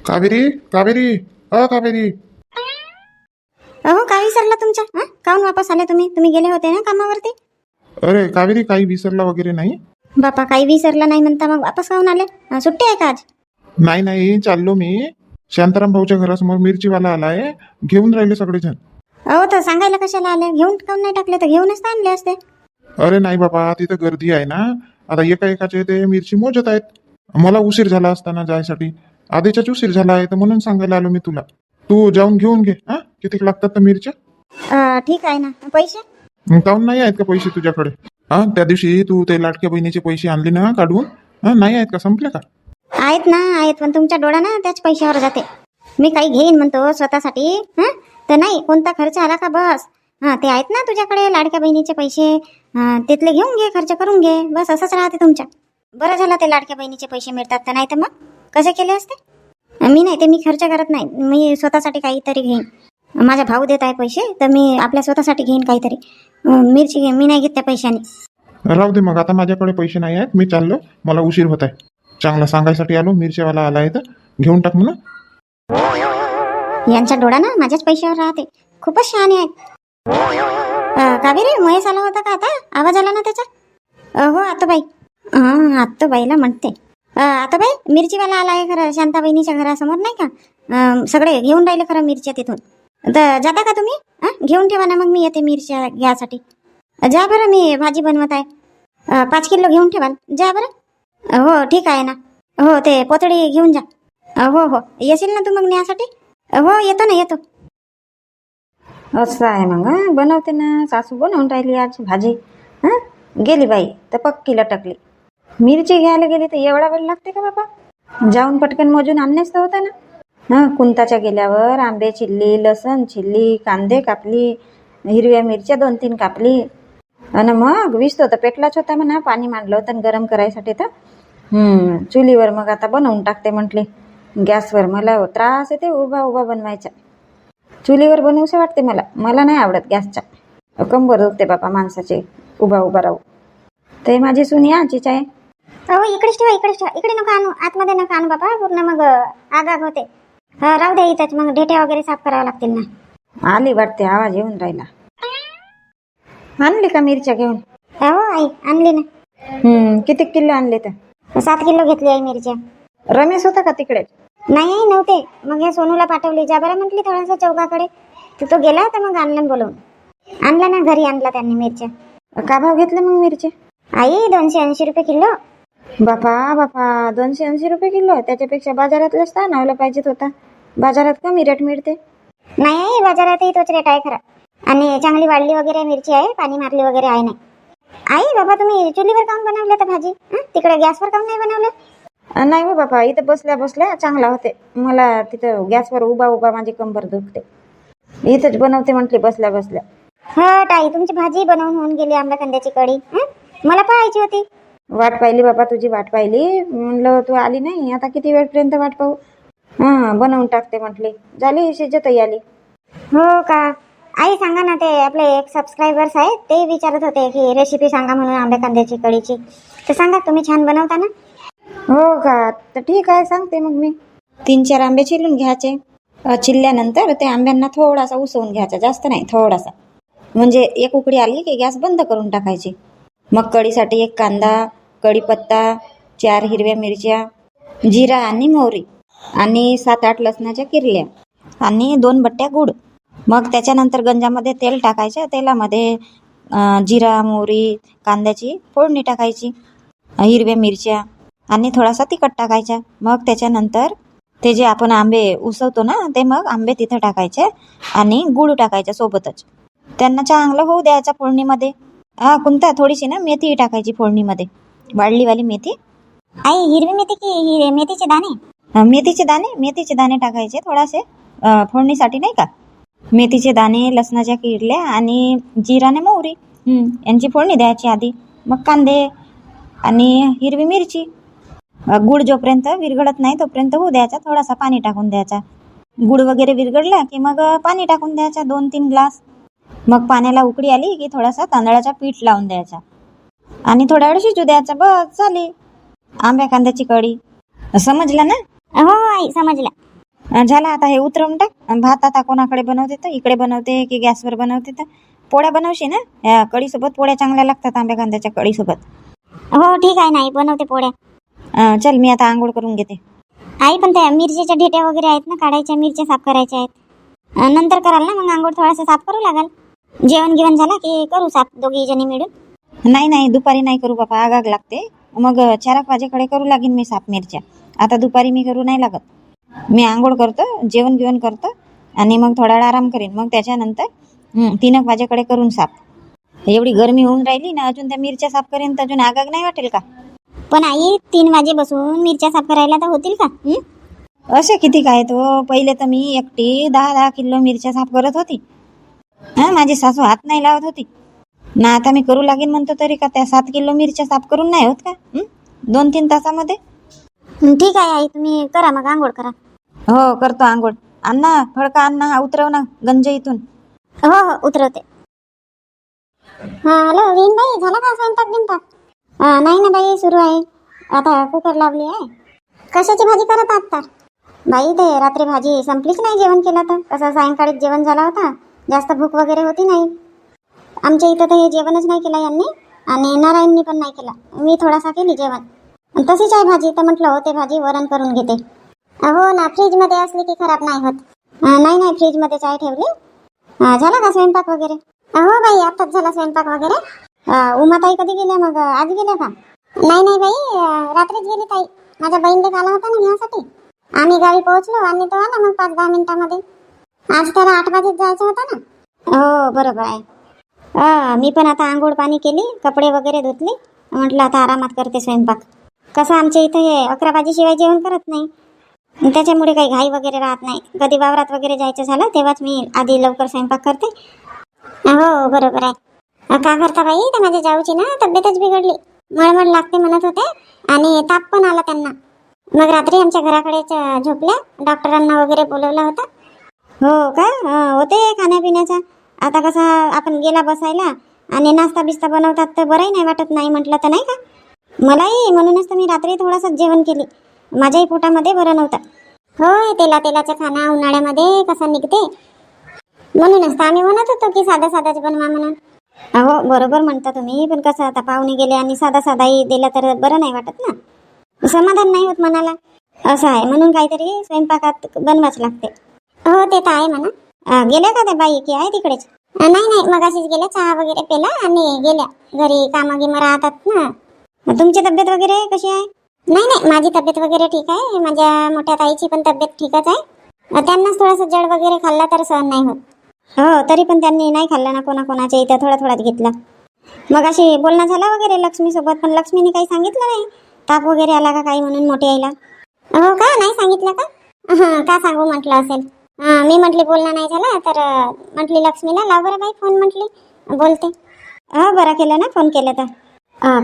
कावेरी कावेरी अ कावेरी. अहो काय विसरला तुमच्या? हं? काहून वापस आले तुम्ही? तुम्ही गेले होते ना कामावरती? अरे कावेरी काही विसरला वगैरे नाही. बापा काही विसरला नाही म्हणता मग वापस काहून आले? सुट्टी आहे का आज? नाही नाही चाललो मी. शांताराम भाऊच्या घरासमोर मिरचीवाला आलाय. घेऊन राहिले सगळेजण. अहो तर सांगायला कशाला आले? घेऊन काहून नाही टाकले? तर घेऊनच तर आणले असते. अरे नाही बाबा तिथं गर्दी आहे ना. आता एका एकाचे ते मिरची मोजत आहेत. मला उशीर झाला असताना जायसाठी. आधीच्याच उशीर झाला आहे तर म्हणून सांगायला आलो मी तुला. तू जाऊन घेऊन घे हा? किती लागतात तर मिरच्या? अं, ठीक आहे ना. पैसे? मग काहून नाही आहेत का पैसे तुझ्याकडे? हा त्या दिवशी तू ते लाटक्या बहिणीचे पैसे आणले ना काढून? हा नाही आहेत का? संपले का? आहेत ना आहेत. पण तुमच्या डोळा ना त्याच पैशावर जाते. मी काही घेईन म्हणतो स्वतःसाठी हं? तर नाही कोणता खर्च आला का बस? हां ते आहेत ना तुझ्याकडे लाडक्या बहिणीचे पैसे. हां तिथले घेऊन घे खर्च करून घे. बस असंच राहते तुमच्या. बरं झालं ते लाडक्या बहिणीचे पैसे मिळतात तर नाही तर मग? कसे केले असते? मी नाही ते मी खर्च करत नाही. मी स्वतःसाठी काहीतरी घेईन. माझा भाऊ देत आहे पैसे तर मी आपल्या स्वतःसाठी घेईन काहीतरी. मिरची घे मी नाही घेत त्या पैशाने. राहू दे मग. आता माझ्याकडे पैसे नाही आहेत. मी चाललो. मला उशीर होत आहे. चांगला सांगायसाठी आलो. मिरच्यावाला आला आहे तर घेऊन टाक म्हणून. यांचा डोळा ना माझ्याच पैशावर राहते. खूपच शहाणे आहेत. कावेरी महेश आला होता का आता? आवाज आला ना त्याचा? हो आतोबाई. हां आतोबाईला म्हणते. आता बाई मिरचीवाला आला आहे खरं शांता बहिणीच्या घरासमोर नाही का? सगळे घेऊन राहिले खरं मिरच्या तिथून. तर जाता का तुम्ही? हां घेऊन ठेवा ना मग मी येते मिरच्या घ्यासाठी. जा बरं मी भाजी बनवत आहे. पाच किलो घेऊन ठेवाल. जा बरं. हो ठीक आहे ना. हो ते पोतळी घेऊन जा. हो हो. येशील ना तू मग न्यासाठी? हो येतो ना येतो. असं आहे मग बनवते ना सासू बनवून राहिली आज भाजी. हां? गेली बाई तर पक्की लटकली. मिरची घ्यायला गेली तर एवढा वेळ लागते का बाबा? जाऊन पटकन मोजून आणणेच तर होतं ना. हां कुंताच्या गेल्यावर आंबे चिल्ली लसण चिल्ली कांदे कापली हिरव्या मिरच्या दोन तीन कापली. आणि मग विसतो तर पेटलाच होता म्हणा पाणी मांडलं होतं आणि गरम करायसाठी तर. चुलीवर मग आता बनवून टाकते म्हटले. गॅसवर मला त्रास येते उभा उभा बनवायचा. चुलीवर बनवूसे वाटते मला. मला नाही आवडत गॅसच्या. कंबर दुखते बापा माणसाचे. उभा उभा राहू. ते माझी सुनी आजीच आहे. हो इकडेच ठेवा इकडेच ठेवा. इकडे नका आणू. आतमध्ये नका आणू बाबा. पूर्ण मग आग आग होते. हा राहू दे इथंच. मग ढेट्या वगैरे साफ करावं लागतील ना. आली वाटते आवाज येऊन राहिला. आणली का मिरच्या घेऊन? हो आई आणली ना. हम्म किती किलो आणले तर? सात किलो घेतली आई मिरच्या. रमेश होता का तिकडे? नाही आई नव्हते. मग हे सोनूला पाठवली. जा बरं म्हटली थोडासा चौकाकडे तो गेला तर मग आणलं बोलवून. आणला ना घरी आणला त्यांनी मिरच्या. का भाव घेतले मग मिरचे आई दोनशे ऐंशी रुपये किलो. बापा बापा दोनशे ऐंशी रुपये किलो त्याच्यापेक्षा बाजारातलंच तर आणावलं पाहिजेत होता. बाजारात कमी रेट मिळते. नाही बाजारातही तोच रेट आहे खरा. आणि चांगली वाढली वगैरे मिरची आहे पाणी मारली वगैरे आहे नाही. आई बाबा तुम्ही चुलीवर काऊन बनवलं तर भाजी? हं? तिकडे गॅसवर काऊन नाही बनवलं? नाही हो बापा इथं बसल्या बसल्या चांगला होते. मला तिथं गॅसवर उभा उभा माझी कंबर दुखते. इथंच बनवते म्हटली बसल्या बसल्या. हट आई तुमची भाजी बनवून होऊन गेली आंबा कांद्याची कढी. हं? मला पाहायची होती. वाट पाहिली बाबा तुझी वाट पाहिली. म्हणलं तू आली नाही? आता किती वेळपर्यंत वाट पाहू? हां बनवून टाकते म्हटले. झाली शिजतही आली हो का? आई सांगा ना ते आपले एक सबस्क्रायबर्स आहेत ते विचारत होते की रेसिपी सांगा म्हणून आंबे कांद्याची कढीची. तर सांगा तुम्ही छान बनवता ना? हो का? तर ठीक आहे सांगते मग मी. तीन चार आंबे चिरून घ्यायचे. चिरल्यानंतर ते आंब्यांना थोडासा उसवून घ्यायचा जास्त नाही थोडासा. म्हणजे एक उकडी आली की गॅस बंद करून टाकायची. मग कढीसाठी एक कांदा कढीपत्ता चार हिरव्या मिरच्या जिरा आणि मोहरी आणि सात आठ लसणाच्या किरल्या आणि दोन बट्ट्या गुड मग त्याच्यानंतर गंजामध्ये तेल टाकायचं. तेलामध्ये जिरा मोहरी कांद्याची फोडणी टाकायची हिरव्या मिरच्या आणि थोडासा तिखट टाकायचा. मग त्याच्यानंतर ते जे आपण आंबे उसवतो ना ते मग आंबे तिथं टाकायचे आणि गुळ टाकायचा सोबतच. त्यांना चांगलं होऊ द्यायचा फोडणीमध्ये. हा कोणता थोडीशी ना मेथी टाकायची फोडणीमध्ये. वाढलीवाली मेथी? आई हिरवी मेथी की हिरे मेथीचे दाणे? अ, मेथीचे दाणे? मेथीचे दाणे टाकायचे थोडासे अ, फोडणीसाठी नाही का? मेथीचे दाणे लसणाच्या किरल्या आणि जिराने मोहरी. हं, यांची फोडणी द्यायची आधी. मग कांदे आणि हिरवी मिरची. अ, गुळ जोपर्यंत विरघळत नाही तोपर्यंत होऊ द्यायचा. थोडासा पाणी टाकून द्यायचा. गुळ वगैरे विरघळला की मग अ, पाणी टाकून द्यायचा. दोन तीन ग्लास. मग पाण्याला उकळी आली की थोडासा तांदळाचा पीठ लावून द्यायचा. आणि थोडा वेळ शिजू द्यायचा. बस झाली. आंब्या कांद्याची कढी. समजलं ना? हो आई समजलं. झाला आता हे उतरवून टाक. भात आता कोणाकडे बनवते तर? इकडे बनवते की गॅसवर बनवते तर? पोळ्या बनवशी ना? या कढीसोबत पोळ्या चांगल्या लागतात आंब्या कांद्याच्या कढीसोबत. हो ठीक आहे नाही बनवते पोळ्या. चल मी आता आंघोळ करून घेते. आई पण त्या मिरचीच्या ढेट्या वगैरे आहेत ना? काढायच्या मिरच्या साफ करायच्या आहेत. नंतर कराल ना मग आंघोळ थोडासा साफ करू लागाल. जेवण गिवण झाला की करू साफ दोघी जणी मिळून? नाही नाही दुपारी नाही करू बाबा आग आग लागते. मग चार एक वाजेकडे करू लागेन मी साप मिरच्या. आता दुपारी मी करू नाही लागत. मी आंघोळ करतो जेवण गिवण करतो आणि मग थोडा वेळ आराम करीन. मग त्याच्यानंतर तीन एक वाजेकडे करून साफ एवढी गरमी होऊन राहिली ना अजून त्या मिरच्या साफ करेन तर अजून आग आग नाही वाटेल का? पण आई तीन वाजे बसून मिरच्या साफ करायला तर होतील का? असे किती काय तो? पहिले तर मी एकटी दहा दहा किलो मिरच्या साफ करत होती. हा माझी सासू हात नाही लावत होती. ना आता मी करू लागेन म्हणतो तरी का त्या सात किलो मिरच्या साफ करून नाही होत का? दोन तीन तासामध्ये? ठीक आहे आई तुम्ही करा मग आंघोळ करा. हो करतो आंघोळ. अण्णा फडका अण्णा हा उतरव ना गंज इथून. हो हो उतरवते. हा हॅलो वीण बाई झाला का स्वयंपाक बिनपाक? नाही ना बाई सुरू आहे. आता कुकर लावली आहे. कशाची भाजी करत आहात तर? बाई ते रात्री भाजी संपलीच नाही जेवण केलं तर. कसं सायंकाळीच जेवण झाला होता. जास्त भूक वगैरे होती नाही. आमच्या इथं तर हे जेवणच नाही केलं यांनी आणि नारायणनी पण नाही केला. मी थोडासा केली जेवण. तशीच आहे भाजी तर म्हटलं होते भाजी वरण करून घेते. हो ना फ्रीजमध्ये असली की खराब नाही होत. नाही नाही फ्रीजमध्येच आहे ठेवली. झाला का स्वयंपाक वगैरे? हो बाई आत्ताच झाला स्वयंपाक वगैरे. उमाताई कधी गेल्या मग? आज गेल्या का? नाही नाही बाई रात्रीच गेली ताई. माझ्या बहीण आला होता ना घ्यासाठी. आम्ही गावी पोहोचलो आणि तो आला मग पाच दहा मिनिटामध्ये. आज त्याला आठ वाजेत जायचं होतं ना? हो बरोबर आहे. मी पण आता आंघोळ पाणी केली कपडे वगैरे धुतले. म्हटलं आता आरामात करते स्वयंपाक. कसं आमच्या इथं हे अकरा वाजेशिवाय जेवण करत नाही. त्याच्यामुळे काही घाई वगैरे राहत नाही. कधी वावरात वगैरे जायचं झालं तेव्हाच मी आधी लवकर स्वयंपाक करते. हो बरोबर आहे. का करता बाई? तर माझ्या जाऊची ना तब्येतच बिघडली. मळमळ लागते म्हणत होते. आणि ताप पण आला त्यांना. मग रात्री आमच्या घराकडेच झोपल्या. डॉक्टरांना वगैरे बोलवलं होता. हो का? होते खाण्यापिण्याचा. आता कसा आपण गेला बसायला आणि नाश्ता बिस्ता बनवतात तर बरंही नाही वाटत नाही म्हटलं तर नाही का? मलाही म्हणूनच तर मी रात्री थोडंसं जेवण केली. माझ्याही पोटामध्ये बरं नव्हतं. होय तेला तेलाचं खाणं उन्हाळ्यामध्ये कसं निघते? म्हणूनच तर आम्ही म्हणत होतो की साधा साधाच बनवा म्हणून. अहो बरोबर म्हणता तुम्ही पण कसं आता पाहुणे गेले आणि साधा साधाही दिला तर बरं नाही वाटत ना? समाधान नाही होत मनाला. असं आहे म्हणून काहीतरी स्वयंपाकात बनवाच लागते. हो ते तर आहे म्हणा. गेल्या का त्या बाई की आहे तिकडेच? नाही नाही नाही मगाशीच गेल्या चहा वगैरे पेला आणि गेल्या. घरी कामं गिमं राहतात ना. तुमची तब्येत वगैरे कशी आहे? नाही नाही माझी तब्येत वगैरे ठीक आहे. माझ्या मोठ्या ताईची पण तब्येत ठीकच आहे. त्यांनाच थोडंसं जड वगैरे खाल्ला तर सहन नाही होत. हो तरी पण त्यांनी नाही खाल्लं ना कोणा कोणाच्या इथं थोडा थोडाच घेतला. मग अशी बोलणं झाला वगैरे लक्ष्मी सोबत पण लक्ष्मीने काही सांगितलं नाही. ताप वगैरे आला का काही म्हणून मोठी आईला? हो का? नाही सांगितलं का? हां का सांगू म्हटलं असेल? मी म्हटली बोलणं नाही झालं तर म्हटली लक्ष्मीला लाव बरं बाई फोन म्हटली. बोलते. हो बरं केलं ना फोन केलं तर.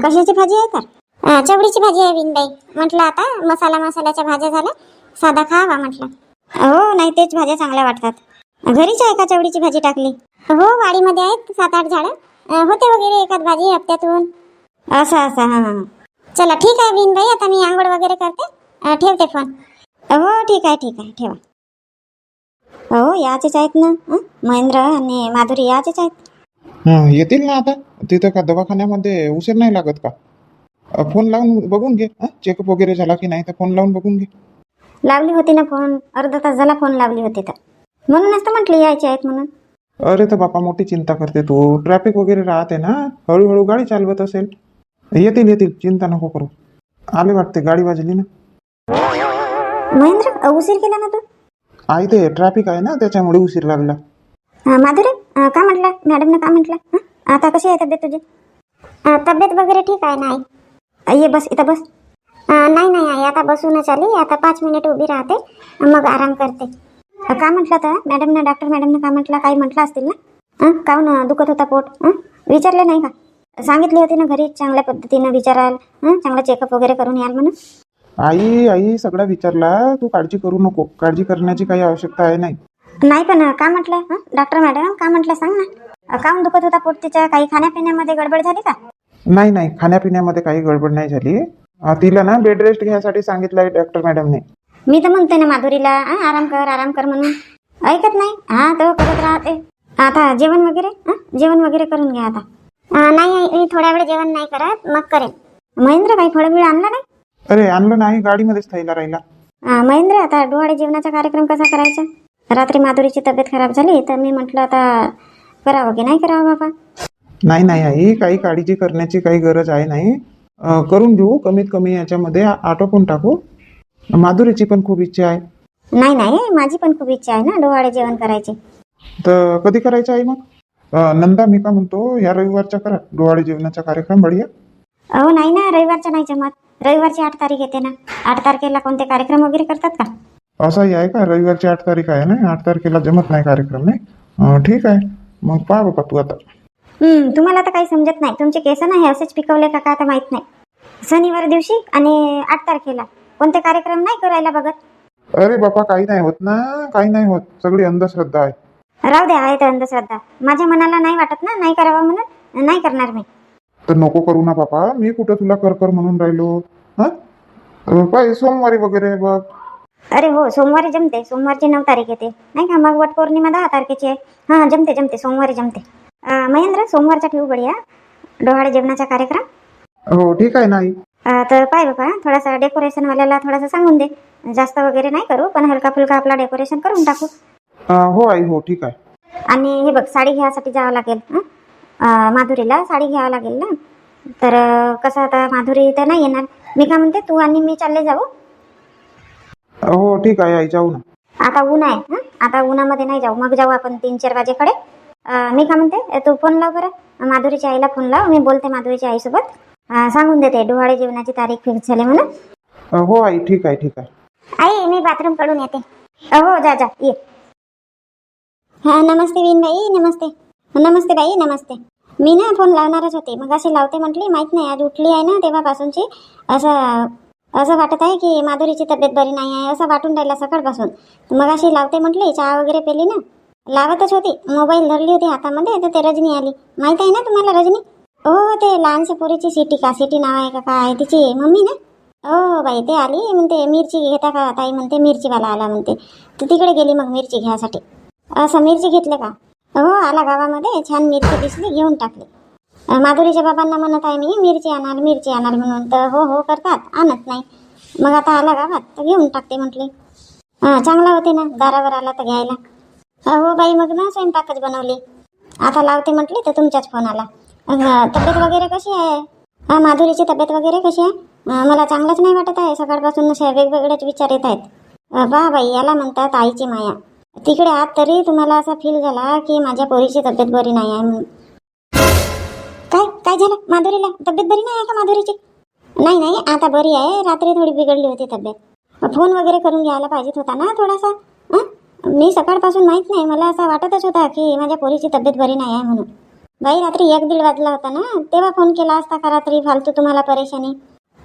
कशाची भाजी आहे तर? अं, चवळीची भाजी आहे विनबाई. म्हटलं आता मसाला मसाल्याच्या भाज्या झाल्या साधा खावा म्हटलं. हो नाही तेच भाज्या चांगल्या वाटतात. घरीच आहे का चवळीची भाजी टाकली? हो वाडीमध्ये आहेत सात आठ झाडं होते वगैरे एखाद भाजी हप्त्यातून. असं असं हां हां चला ठीक आहे विनबाई. आता मी आंघोळ वगैरे करते. ठेवते फोन हो ठीक आहे ठीक आहे ठेवा. हो याचेच आहेत ना. हं? महेंद्र आणि माधुरी याचेच आहेत. हं, येतील ना आता. तिथं का दवाखान्यामध्ये उशीर नाही लागत का? अ, फोन लावून बघून घे. चेकअप वगैरे झाला की नाही तर फोन लावून बघून घे. लावली होती ना फोन. अर्धा तास झाला फोन लावली होती तर. म्हणूनच तर म्हटली यायचे आहेत म्हणून. अरे तर बापा मोठी चिंता करते तू. ट्रॅफिक वगैरे राहते ना. हळूहळू गाडी चालवत असेल. येतील येतील. चिंता नको करू. आले वाटते गाडी वाजली ना. महेंद्र अ, उशीर केला ना तू? आई ते ट्रॅफिक आहे ना त्याच्यामुळे उशीर लागला. अं, माधुरी अं, का म्हटलं? मॅडमनं का म्हटलं? हं? आता कशी आहे तब्येत तुझी? अं, तब्येत वगैरे ठीक आहे ना आई? अं, ये बस इथं बस. अं, नाही नाही आई आता बसूनच आली. आता पाच मिनिट उभी राहते. मग आराम करते. अं, का म्हटलं तर? मॅडमनं डॉक्टर मॅडमनं का म्हटलं? काही म्हटलं असतील ना? काऊन काहून अं, दुखत होता पोट? हं? विचारले नाही का? सांगितली होती ना घरी चांगल्या पद्धतीनं विचाराल हं? चेकअप वगैरे करून याल म्हणून. आई आई सगळा विचारला तू काळजी करू नको. काळजी करण्याची काही आवश्यकता आहे नाही. नाही पण का म्हटलं? हं? डॉक्टर मॅडम का म्हटलं सांग ना. काहून दुखत होता पोट तिच्या काही खाण्यापिण्यामध्ये गडबड झाली का? नाही नाही. खाण्यापिण्यामध्ये काही गडबड नाही झाली. अ, तिला ना बेड रेस्ट घ्यायसाठी सांगितलं आहे डॉक्टर मॅडमने मी तर म्हणते ना माधुरीला आराम कर आराम कर म्हणून. ऐकत नाही? हा तो करत राहते. आता जेवण वगैरे? हा? जेवण वगैरे करून घ्या आता. नाही मी थोड्या वेळ जेवण नाही करत. मग करेन. महेंद्र काही फळबिळ आणला नाही? अरे आणलं नाही गाडीमध्येच थैला राहिला. आ, महेंद्र आता डोहाळे जेवणाचा कार्यक्रम कसा करायचा? रात्री माधुरीची तब्येत खराब झाली तर मी म्हटलं आता करावं की नाही करावं बाबा? नाही नाही आई काही काळजी करण्याची काही गरज आहे नाही. अं, करून घेऊ कमीत कमी याच्यामध्ये आ- आटोपून टाकू. माधुरीची पण खूप इच्छा आहे. नाही नाही माझी पण खूप इच्छा आहे ना डोहाळे जेवण करायची. तर कधी करायचं आहे मग? अं, नंदा मी का म्हणतो या रविवारच्या करा डोहाळे जेवणाचा कार्यक्रम बढिया. अहो नाही ना रविवारच्या नाही जमत. रविवारची आठ तारीख येते ना. आठ तारखेला कोणते कार्यक्रम वगैरे करतात का? असंही आहे का? रविवारची आठ तारीख आहे ना? आठ तारखेला जमत नाही कार्यक्रम नाही? अं, ठीक आहे. मग पहा बाबा तू आता. हम्म, तुम्हाला तर काही समजत नाही. तुमचे केस ना हे असेच पिकवले का का आता माहीत नाही. शनिवार दिवशी आणि आठ तारखेला. कोणते कार्यक्रम नाही करायला बघत? अरे बापा काही नाही होत ना. काही नाही होत. सगळी अंधश्रद्धा आहे. राहू द्या आहे तर अंधश्रद्धा. माझ्या मनाला नाही वाटत ना? नाही करावं म्हणून? नाही करणार मी. तर नको करू ना बापा मी कुठं तुला कर कर म्हणून राहिलो? हा? पाय सोमवारी वगैरे बघ. अरे हो सोमवारी जमते. सोमवारची नऊ तारीख येते. नाही का? मग वट पौर्णिमा दहा तारखेची आहे. हां जमते जमते. सोमवारी जमते. अं, महेंद्र सोमवारचा ठेवू बढिया डोहाळे जेवणाचा कार्यक्रम? हो ठीक आहे नाही अं, तर पाय बाबा थोडासा डेकोरेशनवाल्याला थोडासा सांगून दे. जास्त वगैरे नाही करू पण हलका फुलका आपला डेकोरेशन करून टाकू. हो आई हो ठीक आहे. आणि हे बघ साडी घ्यायसाठी जावं लागेल हं? माधुरीला साडी घ्यावं लागेल ना? तर कसं आता माधुरी तर नाही येणार. मी काय म्हणते तू आणि मी चालले जाऊ? हो ठीक आहे आई जाऊ ना. आता ऊन आहे हं? आता उन्हामध्ये नाही जाऊ. मग जाऊ आपण तीन चार वाजेकडे. अं, मी काय म्हणते तू फोन लाव बरं. माधुरीच्या आईला फोन लाव. मी बोलते माधुरीच्या आईसोबत. अं, सांगून देते डोहाळे जेवणाची तारीख फिक्स झाली म्हणून. हो आई ठीक आहे ठीक आहे. आई मी बाथरूमकडून येते. हो जा जा ये. हा नमस्ते विन बाई नमस्ते. नमस्ते बाई नमस्ते. मी ना फोन लावणारच होते. मग अशी लावते म्हटली माहीत नाही आज उठली आहे ना तेव्हापासूनची. असं असं वाटत आहे की माधुरीची तब्येत बरी नाही आहे असं वाटून राहिला सकाळपासून. मग अशी लावते म्हटली चहा वगैरे पेली ना. लावतच होती. मोबाईल धरली होती हातामध्ये तर ते रजनी आली. माहीत आहे ना तुम्हाला रजनी? हो ते लहानशा पोरीची सिटी का सिटी नाव आहे का काय आहे तिची? मम्मी ना? हो बाई ते आली म्हणते मिरची घेता का ताई? म्हणते मिरचीवाला आला म्हणते. तर तिकडे गेली मग मिरची घ्यायसाठी असं मिरची घेतलं का? हो आला गावामध्ये. छान मिरची दिसली घेऊन टाकली. माधुरीच्या बाबांना म्हणत आहे मी मिरची आणाल मिरची आणाल म्हणून. तर हो हो करतात. आणत नाही. मग आता आला गावात तर घेऊन टाकते म्हटली. हां चांगला होते ना दारावर आला तर घ्यायला. हो बाई मग ना स्वयंपाकच बनवली. आता लावते म्हटली तर तुमचाच फोन आला. तब्येत वगैरे कशी आहे? हा माधुरीची तब्येत वगैरे कशी आहे? मला चांगलंच नाही वाटत आहे. सकाळपासून असे वेगवेगळेच विचार येत आहेत. बा बाई याला म्हणतात आईची माया. तिकडे आत तरी तुम्हाला असा फील झाला की माझ्या पोरीची तब्येत बरी नाही आहे म्हणून. काय? काय झालं? माधुरीला तब्येत बरी नाही आहे का माधुरीची? नाही नाही आता बरी आहे. रात्री थोडी बिघडली होती तब्येत. फोन वगैरे करून घ्यायला पाहिजेत होता ना थोडासा. मी सकाळपासून माहीत नाही. मला असा वाटतच होता की माझ्या पोरीची तब्येत बरी नाही आहे म्हणून. बाई रात्री एक दीड वाजला होता ना? तेव्हा फोन केला असता का रात्री? फालतू तुम्हाला परेशानी.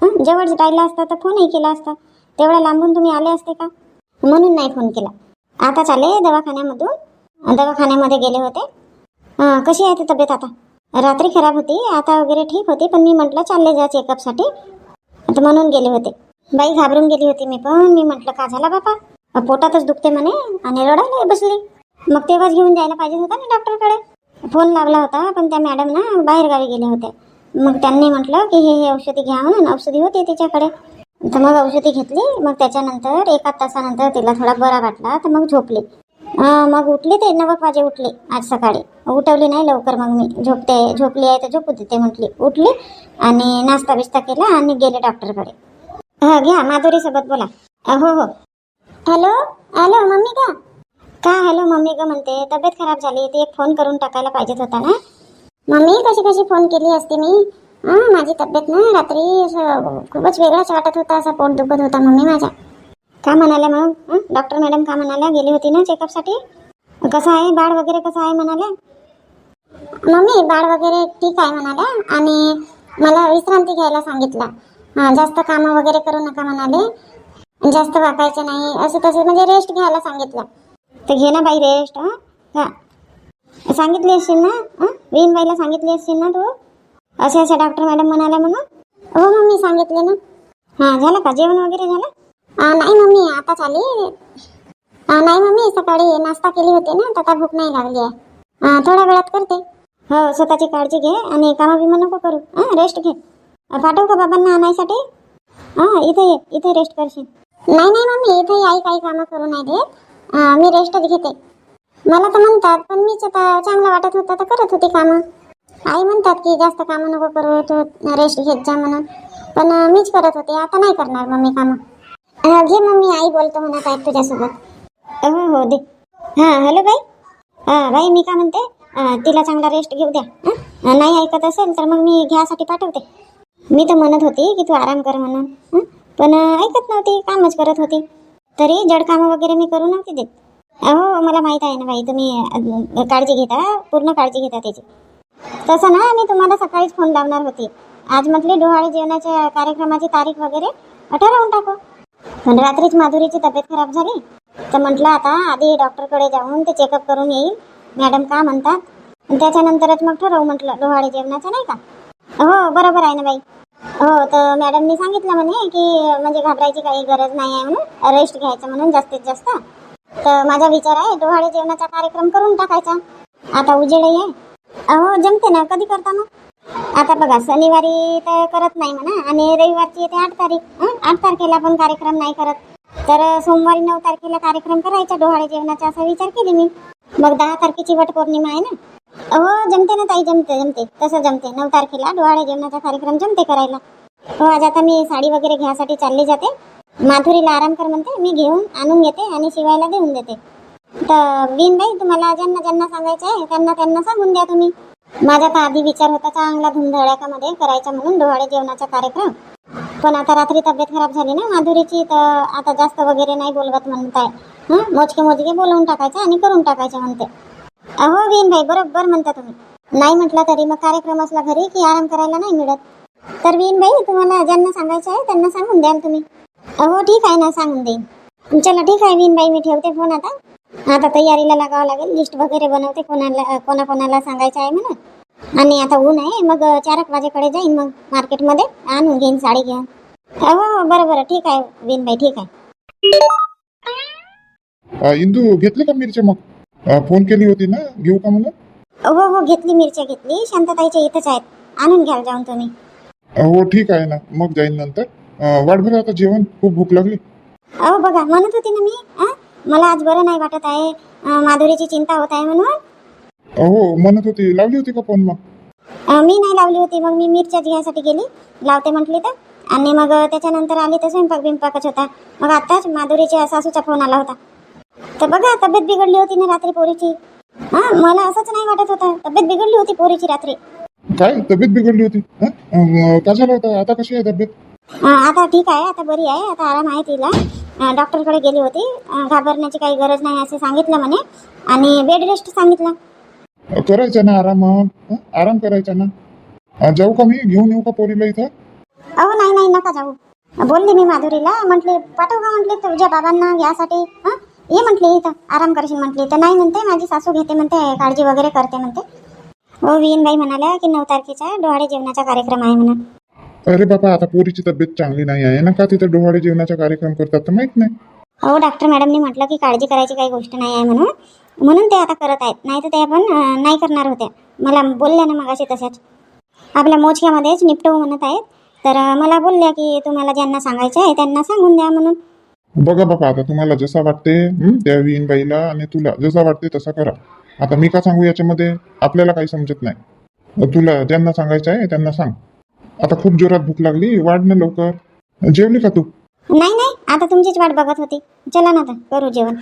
जवळ राहिला असता तर फोनही केला असता. तेवढ्या लांबून तुम्ही आले असते का? म्हणून नाही फोन केला. आता आले दवाखान्यामधून. दवाखान्यामध्ये गेले होते. कशी आहे ती तब्येत आता? रात्री खराब होती आता वगैरे ठीक होती पण मी म्हटलं चालले जा चेकअपसाठी तर म्हणून गेले होते. बाई घाबरून गेली होती मी पण. मी म्हटलं का झाला बापा? पोटातच दुखते म्हणे आणि रडायला बसली. मग तेव्हाच घेऊन जायला पाहिजे होता ना डॉक्टरकडे. फोन लागला होता पण त्या मॅडम ना बाहेरगावी गेले गेल्या होत्या मग त्यांनी म्हटलं की हे हे औषधी घ्या म्हणून. औषधी होती तिच्याकडे. तर मग औषधी घेतली मग त्याच्यानंतर एका तासानंतर तिला थोडा बरा वाटला तर मग झोपली. मग उठली ते नऊ वाजे उठली आज सकाळी. उठवली नाही लवकर मग मी झोपते झोपली आहे तर झोपू देते म्हटली. उठली आणि नाश्ता बिस्ता केला आणि गेले डॉक्टरकडे. हा घ्या माधुरी सोबत बोला हो हो. हॅलो हॅलो मम्मी का? का हॅलो मम्मी का म्हणते तब्येत खराब झाली ते एक फोन करून टाकायला पाहिजेत होता ना? मम्मी कशी कशी फोन केली असते मी? हां माझी तब्येत ना रात्री. असं खूपच वेगळाच वाटत होता असं पोट दुखत होता मम्मी माझ्या. का म्हणाल्या मग? डॉक्टर मॅडम का म्हणाल्या? गेली होती ना चेकअपसाठी कसं आहे? बाळ वगैरे कसं आहे म्हणाल्या? मम्मी बाळ वगैरे ठीक आहे म्हणाल्या. आणि मला विश्रांती घ्यायला सांगितलं. हां जास्त कामं वगैरे करू नका म्हणाले. जास्त वाकायचं नाही. असं तसं म्हणजे रेस्ट घ्यायला सांगितलं. तर घे ना बाई रेस्ट हां? सांगितली असशील ना? हं? बाईला सांगितली असशील ना तू? असे असे डॉक्टर मॅडम म्हणाल्या म्हणा. हो मम्मी सांगितले ना. हां झालं का? जेवण वगैरे झालं? नाही मम्मी आताच आली नाही मम्मी सकाळी नाश्ता केली होती ना आता भूक नाही लागली आहे. थोड्या वेळात करते. हो स्वतःची काळजी घे आणि कामा बिमा नको करू. हां रेस्ट घे. अं, पाठवू का बाबांना आणायसाठी? हां इथे ये इथे रेस्ट करशील. नाही नाही मम्मी इथे आई काही कामं करू नाही देत. मी रेस्टच घेते. मला तर म्हणतात पण मीच आता चांगलं वाटत होतं तर करत होते कामं. आई म्हणतात की जास्त कामं नको करू तू रेस्ट घेत जा म्हणून. पण मीच करत होते. आता नाही करणार मम्मी कामं. घे मम्मी आई बोलतो म्हणत आहेत तुझ्यासोबत. हो हो दे. हां हॅलो बाई. हां बाई मी का म्हणते? तिला चांगला रेस्ट घेऊ द्या. नाही ऐकत असेल तर मग मी घ्यासाठी पाठवते. मी तर म्हणत होती की तू आराम कर म्हणून. पण ऐकत नव्हती कामच करत होती. तरी जड कामं वगैरे मी करू नव्हती देत. हो, हो मला माहीत आहे ना बाई तुम्ही काळजी घेता पूर्ण काळजी घेता त्याची. तसं ना मी तुम्हाला सकाळीच फोन लावणार होती. आज म्हटली डोहाळे जेवणाच्या कार्यक्रमाची तारीख वगैरे ठरवून टाकू. पण रात्रीच माधुरीची तब्येत खराब झाली. तर म्हटलं आता आधी डॉक्टरकडे जाऊन ते चेकअप करून येईल. मॅडम का म्हणतात? त्याच्यानंतरच मग ठरवू म्हटलं डोहाळे जेवणाचं नाही का? हो बरोबर आहे ना बाई. हो तर मॅडमनी सांगितलं म्हणे की म्हणजे घाबरायची काही गरज नाही आहे म्हणून रेस्ट घ्यायचं म्हणून जास्तीत जास्त. तर माझा विचार आहे डोहाळे जेवणाचा कार्यक्रम करून टाकायचा. आता उजेडही आहे. अहो जमते ना. कधी करता मग? आता बघा शनिवारी तर करत नाही म्हणा. आणि रविवारची येते आठ तारीख. आठ तारखेला पण कार्यक्रम नाही करत. तर सोमवारी नऊ तारखेला कार्यक्रम करायचा. डोहाळे जेवणाचा असा विचार केली मी. मग दहा तारखेची वट पौर्णिमा आहे ना? हो जमते ना ताई जमते जमते. तसं जमते. नऊ तारखेला डोहाळे जेवणाचा कार्यक्रम जमते करायला. हो आज आता मी साडी वगैरे घ्यासाठी चालली जाते. माधुरीला आराम कर म्हणते. मी घेऊन आणून घेते आणि शिवायला देऊन देते. तर विनबाई तुम्हाला ज्यांना ज्यांना सांगायचं आहे त्यांना त्यांना सांगून द्या तुम्ही. माझा तर आधी विचार होता चांगला धुमधडाकामध्ये करायचा म्हणून डोहाळे जेवणाचा कार्यक्रम. पण आता रात्री तब्येत खराब झाली ना माधुरीची तर आता जास्त वगैरे नाही बोलवत म्हणताय. हं? मोजके मोजके बोलवून टाकायचं आणि करून टाकायचं म्हणते. अहो विनबाई बरोबर म्हणता तुम्ही. नाही म्हटलं तरी मग कार्यक्रम असला घरी की आराम करायला नाही मिळत. तर विनबाई तुम्हाला ज्यांना सांगायचं आहे त्यांना सांगून द्याल तुम्ही. हो ठीक आहे ना सांगून देईन. चला ठीक आहे विनबाई मी ठेवते फोन आता. आता तयारीला लागावं लागेल लिस्ट वगैरे बनवते कोणाला कोणा कोणाला सांगायचं आहे म्हणून. आणि आता ऊन आहे मग चार एक वाजेकडे जाईन मग मार्केटमध्ये आणून घेईन साडी घेऊन. हो हो बरं बरं ठीक आहे विनबाई ठीक आहे. इंदू घेतली का मिरची मग? फोन केली होती ना घेऊ का म्हणून? हो हो घेतली मिरच्या घेतली. शांतताईच्या इथंच आहेत. आणून घ्याल जाऊन तुम्ही. हो ठीक आहे ना मग जाईन नंतर. अ, वाट बरं आता जेवण खूप भूक लागली. अहो बघा म्हणत होती ना मी? मला आज बरं नाही वाटत आहे. माधुरीची चिंता होत आहे म्हणून. हो म्हणत होती. लावली होती का फोन मग? मी नाही लावली होती. मग मी मिरच्या घ्यायसाठी गेली. लावते म्हटली तर. आणि मग त्याच्यानंतर आली तर स्वयंपाक बिंपाकच होता. मग आताच माधुरीच्या सासूचा फोन आला होता. तर बघा तब्येत बिघडली होती ना रात्री पोरीची? हा मला असंच नाही वाटत होतं. तब्येत बिघडली होती पोरीची रात्री. काय? तब्येत बिघडली होती? काय झालं होतं? आता कशी आहे तब्येत? आता ठीक आहे. आता बरी आहे. आता आराम आहे तिला. डॉक्टरकडे गेली होती. घाबरण्याची काही गरज नाही असे सांगितलं म्हणे. आणि बेड रेस्ट सांगितलं. करायचा ना आराम? आराम करायचा ना? जाऊ का मी? घेऊन येऊ का पोरीला इथं? अहो नाही नाही नका जाऊ. बोलली मी माधुरीला. म्हटले पाठव का म्हटले तुझ्या बाबांना यासाठी. हं? ये म्हटले इथं. आराम करशील म्हटले. तर नाही म्हणते माझी सासू घेते म्हणते काळजी वगैरे करते म्हणते. हो विनबाई म्हणाल्या की नऊ तारखेचा डोहाळे जेवणाचा कार्यक्रम आहे म्हणून अरे बाबा आता पोरीची तब्येत चांगली नाही आहे. ना का तिथं डोहाळे जेवणाचा कार्यक्रम करतात तर माहीत नाही. हो डॉक्टर मॅडमनी म्हटलं की काळजी करायची काही गोष्ट नाही आहे म्हणून. म्हणून ते आता करत आहेत. नाही तर ते आपण अं, नाही करणार होत्या मला बोलल्या ना मगाशी तशाच आपल्या मोजक्यामध्येच निपटवू म्हणत आहेत. तर अं, मला बोलल्या की तुम्हाला ज्यांना सांगायचं आहे त्यांना सांगून द्या म्हणून. बघा बाबा आता तुम्हाला जसा वाटते हं, त्या विहीनबाईला आणि तुला जसा वाटते तसा करा. आता मी का सांगू याच्यामध्ये? आपल्याला काही समजत नाही. तुला ज्यांना सांगायचं आहे त्यांना सांग. आता खूप जोरात भूक लागली वाढ ना लवकर. जेवली का तू? नाही नाही आता तुमचीच वाट बघत होती. चला ना आता करू जेवण.